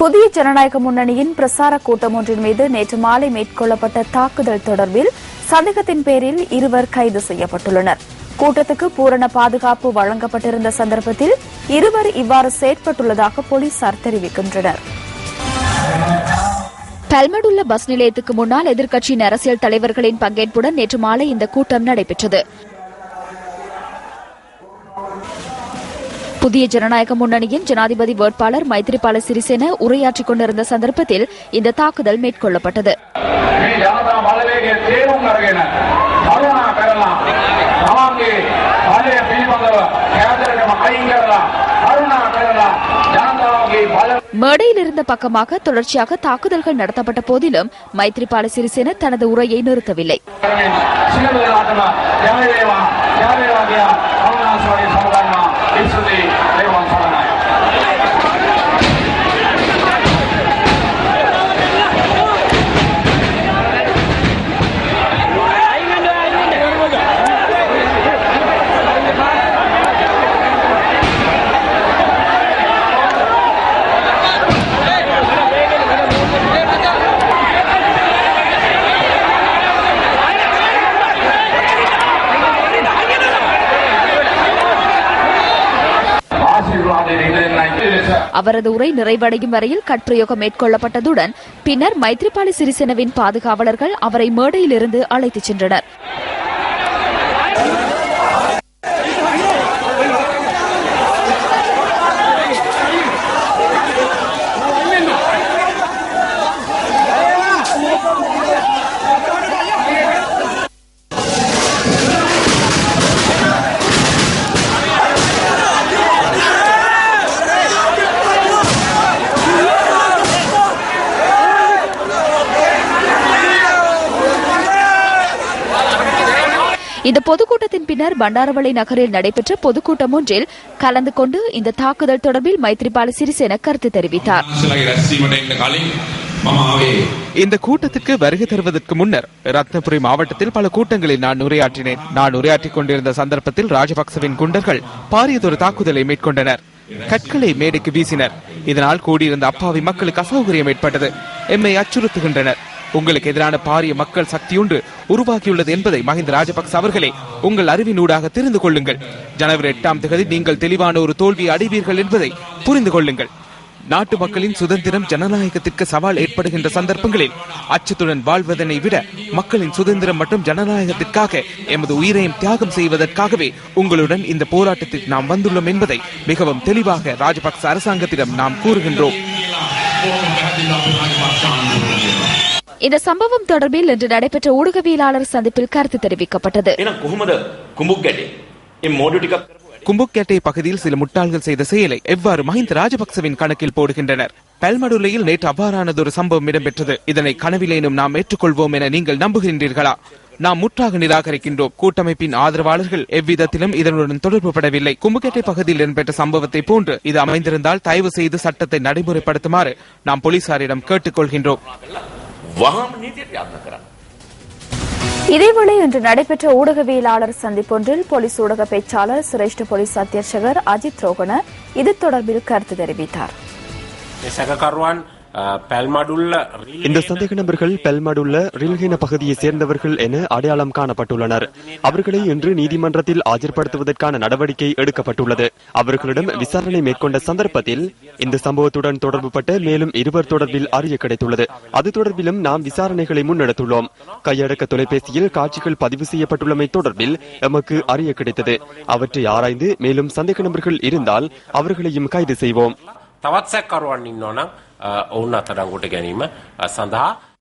புதிய ஜனநாயக முன்னணியின் பிரசார கூட்டம் ஒன்றின் மீது நேற்று மாலை மேற்கொள்ளப்பட்ட தாக்குதல் தொடர்பில் சந்தேகத்தின் பேரில் இருவர் கைது செய்யப்பட்டுள்ளனர். கூட்டத்துக்கு பூரண பாதுகாப்பு வழங்கப்பட்டிருந்த சந்தர்ப்பத்தில் இருவர் இவ்வாறு செயற்பட்டுள்ளதாக போலீசார் தெரிவிக்கின்றனர். கல்மடுள்ள பஸ் நிலையத்துக்கு முன்னால் எதிர்க்கட்சியின் அரசியல் தலைவர்களின் பங்கேற்புடன் நேற்று மாலை இந்த கூட்டம் நடைபெற்றது. புதிய ஜனநாயக முன்னணியின் ஜனாதிபதி வேட்பாளர் மைத்ரிபால சிறிசேன உரையாற்றிக் கொண்டிருந்த சந்தர்ப்பத்தில் இந்த தாக்குதல் மேற்கொள்ளப்பட்டது. மேடையில் இருந்த பக்கமாக தொடர்ச்சியாக தாக்குதல்கள் நடத்தப்பட்ட போதிலும் மைத்ரிபால சிறிசேன தனது உரையை நிறுத்தவில்லை. அவரது உரை நிறைவடையும் வரையில் கட்பிரயோகம் மேற்கொள்ளப்பட்டதுடன் பின்னர் மைத்ரிபால சிறிசேனவின் பாதுகாவலர்கள் அவரை மேடையிலிருந்து அழைத்துச் சென்றனர். இந்த பொதுக்கூட்டத்தின் பின்னர் பண்டாரவளை நகரில் நடைபெற்ற பொதுக்கூட்டம் ஒன்றில் கலந்து கொண்டு இந்த தாக்குதல் தொடர்பில் மைத்ரிபால சிறிசேன கருத்து தெரிவித்தார். இந்த கூட்டத்திற்கு வருகை தருவதற்கு முன்னர் ரத்னபுரி மாவட்டத்தில் பல கூட்டங்களில் நான் உரையாற்றினேன். நான் உரையாற்றிக் கொண்டிருந்த சந்தர்ப்பத்தில் ராஜபக்சவின் குண்டர்கள் பாரியதொரு தாக்குதலை மேற்கொண்டனர். கற்களை மேடைக்கு வீசினர். இதனால் கூடியிருந்த அப்பாவி மக்களுக்கு அசௌகரியம் ஏற்பட்டது. எம்மை அச்சுறுத்துகின்றனர். உங்களுக்கு எதிரான பாரிய மக்கள் சக்தியுண்டு உருவாக்கியுள்ளது என்பதை மஹிந்த ராஜபக்ச அவர்களே உங்கள் அறிவினூடாக தெரிந்து கொள்ளுங்கள். ஜனவரி எட்டாம் தேதி நீங்கள் தெளிவான ஒரு தோல்வியை அடைவீர்கள் என்பதை புரிந்து கொள்ளுங்கள். நாட்டு மக்களின் சுதந்திரம் ஜனநாயகத்திற்கு சவால் ஏற்படுகின்ற சந்தர்ப்பங்களில் அச்சத்துடன் வாழ்வதனை விட மக்களின் சுதந்திரம் மற்றும் ஜனநாயகத்திற்காக எமது உயிரையும் தியாகம் செய்வதற்காகவே உங்களுடன் இந்த போராட்டத்தில் நாம் வந்துள்ளோம் என்பதை மிகவும் தெளிவாக ராஜபக்ச அரசாங்கத்திடம் நாம் கூறுகின்றோம். இந்த சம்பவம் தொடர்பில் இன்று நடைபெற்ற ஊடகவியலாளர் சந்திப்பில் கருத்து தெரிவிக்கப்பட்டது. கும்புக்கேட்டை பகுதியில் சில முட்டாள்கள் செய்த செயலை எவ்வாறு மஹிந்த ராஜபக்சவின் கணக்கில் போடுகின்றனர்? பல்மடுலையில் நேற்று அவ்வாறானதொரு சம்பவம் இடம்பெற்றது. இதனை கனவிலேனும் நாம் ஏற்றுக்கொள்வோம் என நீங்கள் நம்புகின்றீர்களா நாம் முற்றாக நிராகரிக்கின்றோம். கூட்டமைப்பின் ஆதரவாளர்கள் எவ்விதத்திலும் இதனுடன் தொடர்பு படவில்லை. கும்புக்கேட்டை பகுதியில் இடம்பெற்ற சம்பவத்தை போன்று இது அமைந்திருந்தால் தயவு செய்து சட்டத்தை நடைமுறைப்படுத்துமாறு நாம் போலீசாரிடம் கேட்டுக்கொள்கின்றோம். वहां नीति याद இதேவேளை இன்று நடைபெற்ற ஊடகவியலாளர் சந்திப்பொன்றில் போலீஸ் ஊடக பேச்சாளர் சிரேஷ்ட போலீஸ் அத்தியட்சகர் அஜித் ரோகண இது தொடர்பில் கருத்து தெரிவித்தார். இந்த சந்தேக நபர்கள் பெல்மடுள்ள ரில்ஹின பகுதியை சேர்ந்தவர்கள் என அடையாளம் காணப்பட்டுள்ளனர். அவர்களை இன்று நீதிமன்றத்தில் ஆஜர்படுத்துவதற்கான நடவடிக்கை எடுக்கப்பட்டுள்ளது. அவர்களிடம் விசாரணை மேற்கொண்ட சந்தர்ப்பத்தில் இந்த சம்பவத்துடன் தொடர்புபட்ட மேலும் இருவர் தொடர்பில் அறிய கிடைத்துள்ளது. அது தொடர்பிலும் நாம் விசாரணைகளை முன்னெடுத்துள்ளோம். கையடக்க தொலைபேசியில் காட்சிகள் பதிவு செய்யப்பட்டுள்ளமை தொடர்பில் எமக்கு அறிய கிடைத்தது. அவற்றை ஆராய்ந்து மேலும் சந்தேக நபர்கள் இருந்தால் அவர்களையும் கைது செய்வோம். தவச்சக்காரன் இன்னொன்னா. ඔවුන් අතරංගොට ගැනීම අ, සඳහා